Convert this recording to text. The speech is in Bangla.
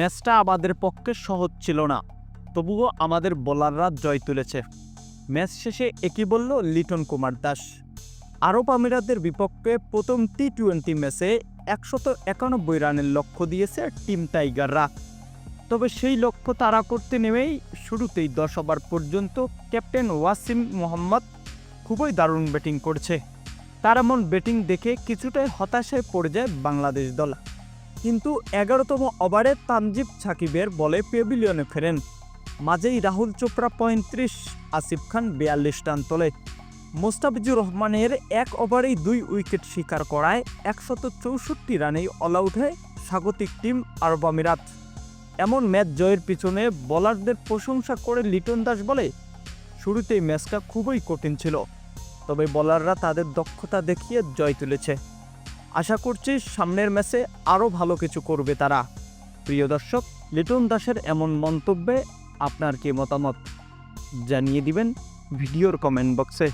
ম্যাচটা আমাদের পক্ষে সহজ ছিল না। তবুও আমাদের বোলাররা জয় তুলেছে। ম্যাচ শেষে একই বলল লিটন কুমার দাস। আরব আমিরাতের বিপক্ষে প্রথম টি টোয়েন্টি ম্যাচে একশত একানব্বই রানের লক্ষ্য দিয়েছে টিম টাইগাররা। তবে সেই লক্ষ্য তারা করতে নেমেই শুরুতেই দশ ওভার পর্যন্ত ক্যাপ্টেন ওয়াসিম মোহাম্মদ খুবই দারুণ ব্যাটিং করছে। তার এমন ব্যাটিং দেখে কিছুটাই হতাশায় পড়ে যায় বাংলাদেশ দল। কিন্তু এগারোতম ওভারে তানজিব সাকিবের বলে পেভিলিয়নে ফেরেন। মাঝেই রাহুল চোপড়া পঁয়ত্রিশ, আসিফ খান বিয়াল্লিশ রান তোলে। মোস্তাফিজুর রহমানের এক ওভারেই দুই উইকেট শিকার করায় একশত চৌষট্টি রানেই অল আউট হয় স্বাগতিক টিম আরব আমিরাত। এমন ম্যাচ জয়ের পিছনে বোলারদের প্রশংসা করে লিটন দাস বলে, শুরুতেই ম্যাচটা খুবই কঠিন ছিল। তবে বোলাররা তাদের দক্ষতা দেখিয়ে জয় তুলেছে। আশা করছি সামনের ম্যাচে আরও ভালো কিছু করবে তারা। প্রিয় দর্শক, লিটন দাসের এমন মন্তব্যে আপনার কি মতামত? জানিয়ে দিবেন ভিডিওর কমেন্ট বক্সে।